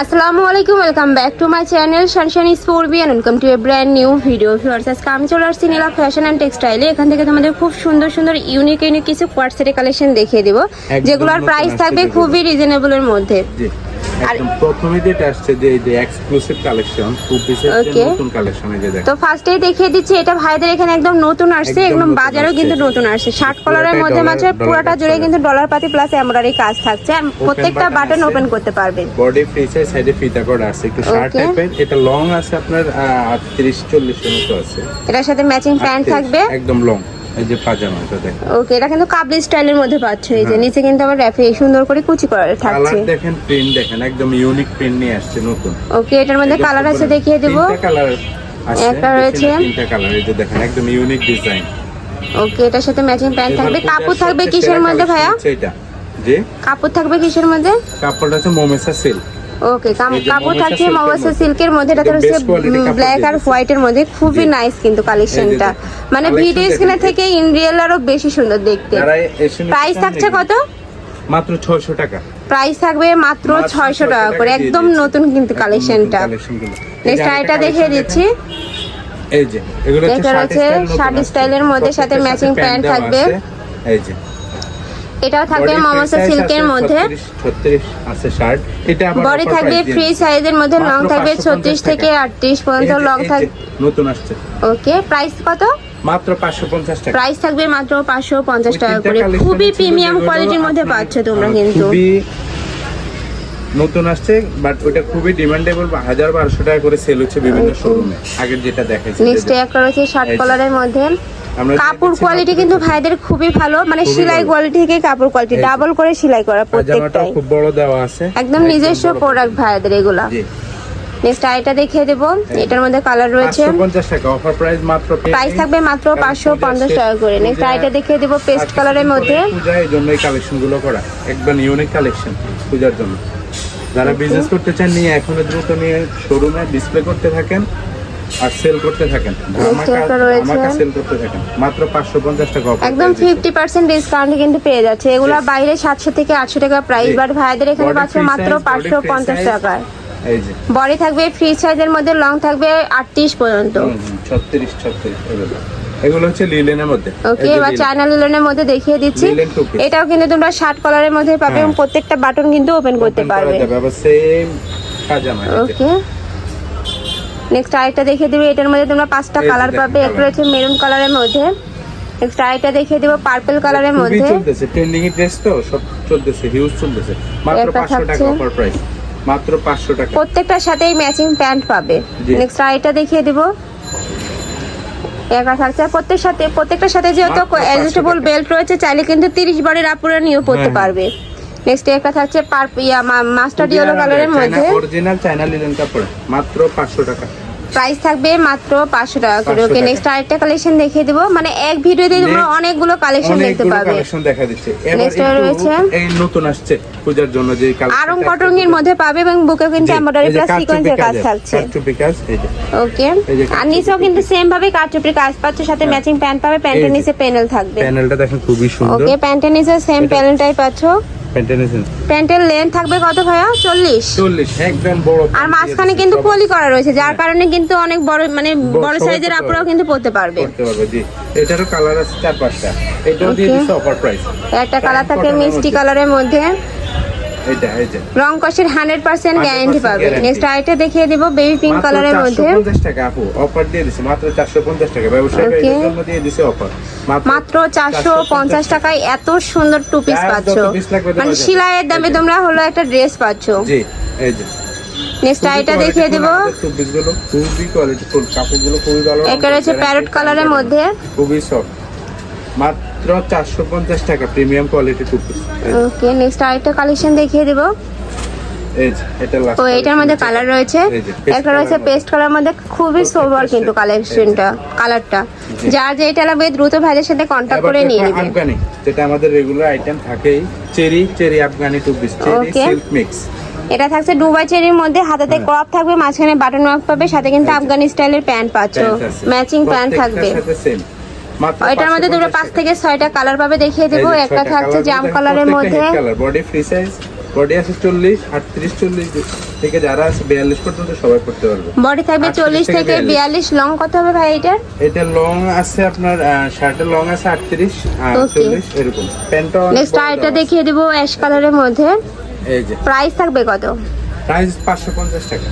আসসালামু আলাইকুম welcome back to my channel সানশান B and welcome to a brand new video viewers আজকে আমি চলে আসছি নীলা ফ্যাশন অ্যান্ড টেক্সটাইলে এখান থেকে তোমাদের খুব সুন্দর সুন্দর ইউনিক ইউনিক কিছু কোয়ার্টসেটের কালেকশন দেখিয়ে দেবো যেগুলোর প্রাইস থাকবে খুবই রিজনেবলের মধ্যে। একদম প্রথমে যেটা আসছে যে যে এক্সক্লুসিভ কালেকশন টু পিসের নতুন কালেকশন এই যে দেখেন। তো ফার্স্টেই দেখিয়ে দিচ্ছি এটা ভাইদের এখানে একদম নতুন আসছে একদম একদম বাজারেও কিন্তু নতুন আসছে। শার্ট কলারের মধ্যে dollar পুরোটা জুড়ে কিন্তু ডলার পাতি প্লাস এমব্রয়ডারি কাজ থাকছে। আর প্রত্যেকটা বাটন ওপেন করতে পারবেন। বডি ফ্রিজের সাইডে ফিতা করা আছে একটু শার্ট টাইপের এটা লং আছে আপনার আটত্রিশ চল্লিশ এর মতো আছে। এটার সাথে ম্যাচিং প্যান্ট থাকবে। একদম লং এই যে পাজামা এটা দেখেন ওকে এটা কিন্তু কাবলি স্টাইলের মধ্যে পাচ্ছ এই যে হ্যাঁ। নিচে কিন্তু আবার র্যাফে সুন্দর করে কুচি করা থাকছে। কালার দেখেন প্রিন্ট দেখেন একদম ইউনিক প্রিন্ট নিয়ে আসছে নতুন। ওকে এটার মধ্যে কালার আছে দেখিয়ে দেব। কালার আছে একটা রয়েছে। তিনটা কালার এই যে দেখেন একদম ইউনিক ডিজাইন ওকে এটার সাথে ম্যাচিং প্যান্ট থাকবে। কাপড় থাকবে কিসের মধ্যে ভাইয়া? এটা? যে কাপড় থাকবে কিসের মধ্যে? কাপড়টা হচ্ছে মোমেসা সিল্ক ওকে কাপড় থাকছে মধ্যে। সিল্কের মধ্যে এটা হচ্ছে ব্ল্যাক আর হোয়াইটের মধ্যে খুবই নাইস কিন্তু কালেকশনটা মানে ভিডিও দেখেন। স্ক্রিনে থেকে ইন রিয়েল আরও বেশি সুন্দর দেখতে। প্রাইস থাকছে কত? মাত্র 600 টাকা। প্রাইস থাকবে মাত্র মাত্র ছয়শো 600 টাকা করে একদম নতুন কিন্তু কালেকশনটা নেক্সট আইটা দেখিয়ে দিচ্ছি। এই যে এগুলো হচ্ছে শার্ট। স্টাইলের মধ্যে সাথে প্যান্ট প্যান্ট থাকবে। এই যে এটাও থাকবে মমসা সিল্কের মধ্যে। 36 36 আছে শার্ট এটা আবার বডি থাকবে ফ্রি সাইজের মধ্যে লং থাকবে 550 ছত্রিশ থেকে টাকা। আটত্রিশ এই পর্যন্ত লং থাকবে নতুন আসছে। ওকে প্রাইস কত? মাত্র 550 টাকা। প্রাইস থাকবে মাত্র পাঁচশো পঞ্চাশ ওই টাকা করে। খুবই প্রিমিয়াম কোয়ালিটির মধ্যে পাচ্ছ তোমরা কিন্তু। নতুন আসছে বাট ওটা খুবই ডিমান্ডেবল হাজার বারোশো টাকা করে সেল হচ্ছে বিভিন্ন শোরুমে আগের যেটা দেখাইছি নেক্সট একটা রয়েছে শার্ট। কলারের মধ্যে। কাপড় কোয়ালিটি কিন্তু ভাইদের খুবই ভালো। মানে সেলাই কোয়ালিটি থেকে কাপড় কোয়ালিটি ডাবল করে সেলাই করা পাজামাটাও প্রত্যেকটাই। খুব বড় দেওয়া আছে। একদম নিজস্ব প্রোডাক্ট ভাইদের এগুলা। নেক্সট আইটা দেখিয়ে দেবো। এটার মধ্যে কালার রয়েছে। 550 টাকা। অফার প্রাইস মাত্র প্রাইস থাকবে মাত্র কারণ পাঁচশো পূজা পঞ্চাশ শেষ, টাকা করে। নেক্সট আইটা দেখিয়ে দেবো পেস্ট কালারের মধ্যে। পূজা এই জন্য এই কালেকশনগুলো করা। একদম ইউনিক কালেকশন পূজার জন্য। যারা বিজনেস করতে চান নিয়ে এখনও দ্রুত নিয়ে শোরুমে ডিসপ্লে করতে থাকেন। আর সেল করতে থাকেন। ধামাকা রয়েছে। সেল করতে থাকেন। মাত্র 550 টাকা একদম। ফিফটি পার্সেন্ট ডিসকাউন্ট কিন্তু পেয়ে যাচ্ছে। এগুলো বাইরে সাতশো থেকে আটশো টাকা প্রাইস। বাট ভাইদের এখানে পাচ্ছ মাত্র পাঁচশো পঞ্চাশ size। টাকায়। এই যে। বডি থাকবে ফ্রি সাইজের মধ্যে লং থাকবে আটত্রিশ পর্যন্ত। হুম, হুম, 36 36 এগুলো। এগুলো হচ্ছে লিলেনের মধ্যে। ওকে এবার চায়না লিলনের মধ্যে দেখিয়ে দিচ্ছি। এটাও কিন্তু তোমরা শার্ট কলারের মধ্যে পাবে হ্যাঁ। এবং প্রত্যেকটা বাটন কিন্তু ওপেন করতে পারবে। আবার সেম পাজামা ওকে নেক্সট আরেকটা দেখিয়ে দিবে এটার মধ্যে তোমরা পাঁচটা কালার পাবে। একটা। রয়েছে মেরুন কালারের মধ্যে। নেক্সট আরেকটা দেখিয়ে দিব পার্পল কালারের মধ্যে। চলতেছে ট্রেন্ডিং এর ড্রেস তো সব চলতেছে হিউজ চলতেছে। মাত্র একটা 500 টাকা। অফার প্রাইস মাত্র 500 টাকা। প্রত্যেকটার সাথেই ম্যাচিং প্যান্ট পাবে। নেক্সট আরেকটা দেখিয়ে দিব। একা থাকছে প্রত্যেক সাথে প্রত্যেকটার সাথে যেহেতু মাত্র 500 অ্যাডজাস্টেবল বেল্ট রয়েছে চাইলে কিন্তু তিরিশ বারের আপুরা নিয়েও পড়তে হ্যাঁ। পারবে। নেক্সট একটা থাকছে পার্প ইয়া মাস্টার্ড ইয়েলো কালারের মধ্যে। অরিজিনাল চায়না লিলেন কাপড়। মাত্র 500 টাকা। প্রাইস থাকবে মাত্র পাঁচশো টাকা করে। ওকে নেক্সট আরেকটা কালেকশন দেখিয়ে দিব। মানে এক ভিডিওতে তোমরা Next- অনেকগুলো কালেকশন দেখতে পাবে। কালেকশন দেখা দিচ্ছে। এবার রয়েছে। এই নতুন আসছে পূজার জন্য যে আরং কটন এর মধ্যে পাবে এবং বুকে কিন্তু এমব্রয়ডারি প্লাস সিকোয়েন্সের কাজ থাকছে। ওকে আর নিচেও কিন্তু সেম ভাবে কাটচুপির কাজ পাচ্ছ সাথে। ম্যাচিং প্যান্ট পাবে প্যান্টের নিচে প্যানেল থাকবে। প্যানেলটা দেখেন খুবই সুন্দর। ওকে প্যান্টের নিচে সেম প্যানেলটাই পাচ্ছ। প্যান্টের লেন্থ? থাকবে কত ভাইয়া? চল্লিশ। 40 একদম বড় আর মাঝখানে কিন্তু কলি করা রয়েছে যার কারণে কিন্তু অনেক বড় মানে বড়- সাইজের আপুরাও কিন্তু পড়তে পারবে। এটারও কালার আছে চার পাঁচটা এটাও দিয়ে. দিচ্ছে অফার প্রাইস একটা কালার থাকে মিষ্টি কালারের মধ্যে। এটা এই রং কষের হান্ড্রেড পার্সেন্ট 100% গ্যারান্টি পাবে। নেক্সট আরেকটা দেখিয়ে দিব বেবি পিঙ্ক কালারের মধ্যে। 450 টাকা আপু। অফার দিয়ে দিছে মাত্র 450 টাকা। ব্যবসায়ীরা জন্য দিয়ে দিছে অফার মাত্র চারশো পঞ্চাশ টাকায় এত সুন্দর টু পিস পাচ্ছ। মানে। সিলাইয়ের দামে তোমরা হলো একটা ড্রেস পাচ্ছ। জি এই যে। নেক্সট আইটা দেখিয়ে দিব। খুবই কোয়ালিটি ফুল। কাপড়গুলো খুবই ভালো। প্যারট কালারের মধ্যে। খুবই সফট মাত্র 450 টাকা premium quality two piece okay next আরেকটা কালেকশন দেখিয়ে দিব। এই যে এটা লাস্ট তো এটার মধ্যে কালার রয়েছে। একটা রয়েছে পেস্ট কালার মধ্যে খুবই সোবার কিন্তু কালেকশনটা কালারটা যার যেটা লাগবে দ্রুত ভাইদের সাথে করে নিয়ে আফগানি যেটা আমাদের রেগুলার আইটেম থাকেই cherry cherry Afghani two piece cherry silk mix এটা থাকছে দুবাই চেরির মধ্যে হাতাতে হ্যাঁ। ক্রপ থাকবে মাঝখানে বাটন ওয়ার্ক পাবে সাথে কিন্তু আফগানি স্টাইলের প্যান্ট পাচ্ছ। ম্যাচিং প্যান্ট থাকবে। এটার মধ্যে তোমরা পাঁচ থেকে ছয়টা কালার পাবে দেখিয়ে দেবো। একটা থাকছে জাম কালারের মধ্যে। বডি ফ্রি সাইজ বডি আছে চল্লিশ আটত্রিশ চল্লিশ থেকে যারা আছে বিয়াল্লিশ পর্যন্ত সবাই করতে পারবে। বডি থাকবে 38 চল্লিশ থেকে থেকে 42 বিয়াল্লিশ। লং কত হবে ভাই এটার? এটা লং আছে আপনার শার্টের লং আছে আটত্রিশ আর Okay. চল্লিশ এরকম। প্যান্টটা নেক্সট আরেকটা দেখিয়ে দিব অ্যাশ কালারের মধ্যে। এই যে। প্রাইস থাকবে কত? প্রাইস টাকা।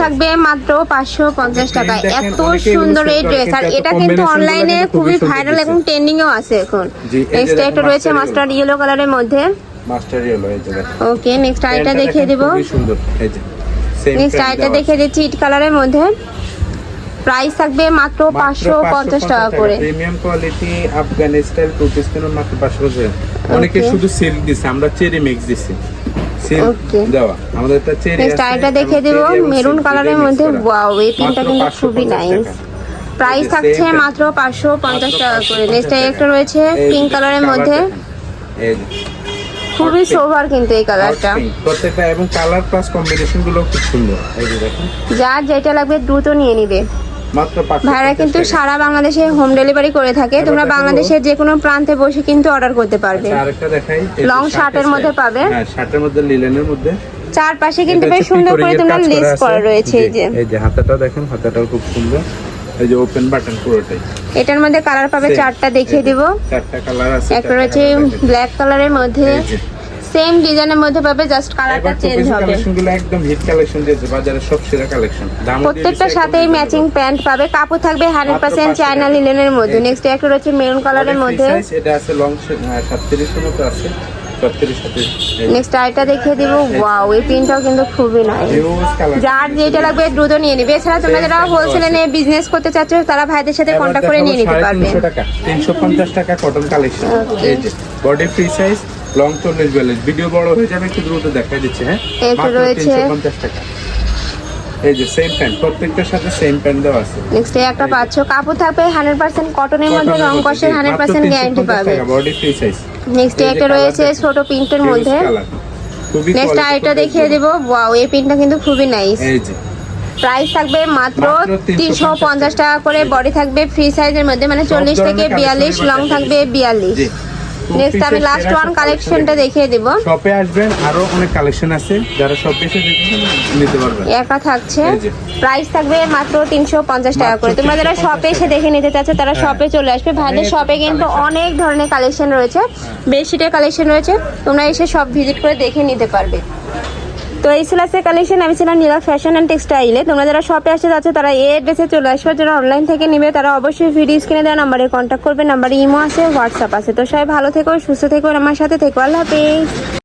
থাকবে মাত্র পাঁচশো পঞ্চাশ টাকা এত সুন্দর এই ড্রেস আর এটা কিন্তু অনলাইনে খুবই ভাইরাল এবং। ট্রেন্ডিং এও আছে এখন। নেক্সট একটা রয়েছে মাস্টার্ড ইয়েলো কালারের মধ্যে। মাস্টার ইয়েলো এই যে ওকে নেক্সট প্যান্টটা দেখিয়ে দিব। সুন্দর এই যে। নেক্সট আরেকটা দেখিয়ে দিচ্ছি ইট কালারের মধ্যে। প্রাইস থাকবে মাত্র মাত্র পাঁচশো পঞ্চাশ টাকা করে। প্রিমিয়াম কোয়ালিটি আফগান স্টাইল কেন মাত্র পাঁচশো পঞ্চাশ। অনেকে শুধু সিল্ক দিছে আমরা চেরি মিক্স দিছি। দেখিয়ে দিব। মেরুন কালারের মধ্যে ওয়াও এই পিনটা কিন্তু খুবই নাইস প্রাইস থাকছে মাত্র পাঁচশো পঞ্চাশ টাকা করে। 550 নেক্সট একটা রয়েছে পিঙ্ক কালারের মধ্যে। খুবই সোভার কিন্তু এই কালারটা প্রত্যেকটা এবং কালার প্লাস কম্বিনেশনগুলো খুব সুন্দর। এই যে দেখুন। যার যেটা লাগবে দ্রুত নিয়ে নিবে। ভাইরা কিন্তু সারা বাংলাদেশে হোম ডেলিভারি করে থাকে। তোমরা বাংলাদেশের যে কোনো প্রান্তে বসে কিন্তু অর্ডার করতে পারবে। আচ্ছা, আরেকটা দেখাই। shirt shirt এর মধ্যে পাবে। হ্যাঁ শার্টের মধ্যে লিলেনের মধ্যে। চারপাশে কিন্তু বেশ সুন্দর করে তোমরা লেস করা রয়েছে এই যে। এই যে হাতাটা দেখেন হাতাটাও খুব সুন্দর। এই যে ওপেন বাটন পুরোটাই। এটার মধ্যে কালার পাবে। চারটা দেখিয়ে দিব। চারটা কালার আছে একটা রয়েছে ব্ল্যাক কালারের মধ্যে। সেম ডিজাইনের মধ্যে পাবে জাস্ট কালারটা চেঞ্জ হবে। কালেকশনগুলো একদম হিট কালেকশন দিয়েছে বাজারে সব সেরা কালেকশন দাম প্রত্যেকটার সাথেই ম্যাচিং প্যান্ট পাবে কাপড় থাকবে হান্ড্রেড পার্সেন্ট পাঁচশো চায়না টাকা। লিলেনের মধ্যে। নেক্সট একটা রয়েছে মেরুন কালারের মধ্যে। এটা আছে লং সাতত্রিশের মতো আছে। নেক্সট আরেকটা দেখিয়ে দিব। ওয়াও এই প্রিন্টটাও কিন্তু খুবই নাইস যার যেটা লাগবে দ্রুত নিয়ে নিবে। এছাড়া তোমরা যারা হোলসেলে নিয়ে বিজনেস করতে চাচ্ছ তারা ভাইদের সাথে কন্ট্যাক্ট করে নিয়ে নিতে পারবে। টাকা। Cotton collection body free size long চল্লিশ বিয়াল্লিশ ভিডিও বড় হয়ে যাবে একটু দ্রুত দেখাই দিচ্ছে হ্যাঁ? মাত্র রয়েছে। তিনশো পঞ্চাশ টাকা। এই যে সেম প্যান্ট প্রত্যেকটার সাথে সেম প্যান্ট দেওয়া আছে। নেক্সট একটা পাচ্ছ কাপড় থাকবে হান্ড্রেড পার্সেন্ট কটনের মধ্যে রং কষের হান্ড্রেড পার্সেন্ট গ্যারান্টি পাবে। বডি ফ্রি সাইজ নেক্সট এই একটা রয়েছে। ছোট প্রিন্টের মধ্যে। খুবই নেক্সট আরেকটা দেখিয়ে। দেবো। ওয়াও এই প্রিন্টটা কিন্তু খুবই নাইস এই যে। প্রাইস থাকবে মাত্র তিনশো 350 পঞ্চাশ টাকা করে বডি থাকবে ফ্রি সাইজের মধ্যে মানে চল্লিশ থেকে বিয়াল্লিশ লং থাকবে। বিয়াল্লিশ। জি। নেক্সট আমি লাস্ট ওয়ান কালেকশনটা দেখিয়ে দেব। শপে আসবেন আরও অনেক কালেকশন আছে। যারা শপে এসে নিতে পারবেন। একা থাকছে। প্রাইস থাকবে মাত্র তিনশো পঞ্চাশ টাকা করে। তোমরা যারা শপে এসে দেখে নিতে চাচ্ছ তারা হ্যাঁ। শপে চলে আসবে। ভাইদের শপে কিন্তু অনেক ধরনের কালেকশন রয়েছে। বেডশিটের কালেকশন রয়েছে। তোমরা এসে সব ভিজিট করে দেখে নিতে পারবে। তো এই ছিল কালেকশন আমি ছিলাম নীলা ফ্যাশন অ্যান্ড টেক্সটাইলে তোমরা যারা শপে আসতে যাচ্ছ, তারা এই অ্যাড্রেসে চলে আসবে। যারা অনলাইন থেকে নেবে, তারা অবশ্যই ভিডিও স্ক্রিনে দেওয়া নাম্বারে কন্ট্যাক্ট করবে। নাম্বারে ইমো আছে হোয়াটসঅ্যাপ আছে। তো সবাই ভালো থেকো, সুস্থ থেকো আমার সাথে থেকো। আল্লাহ হাফেজ।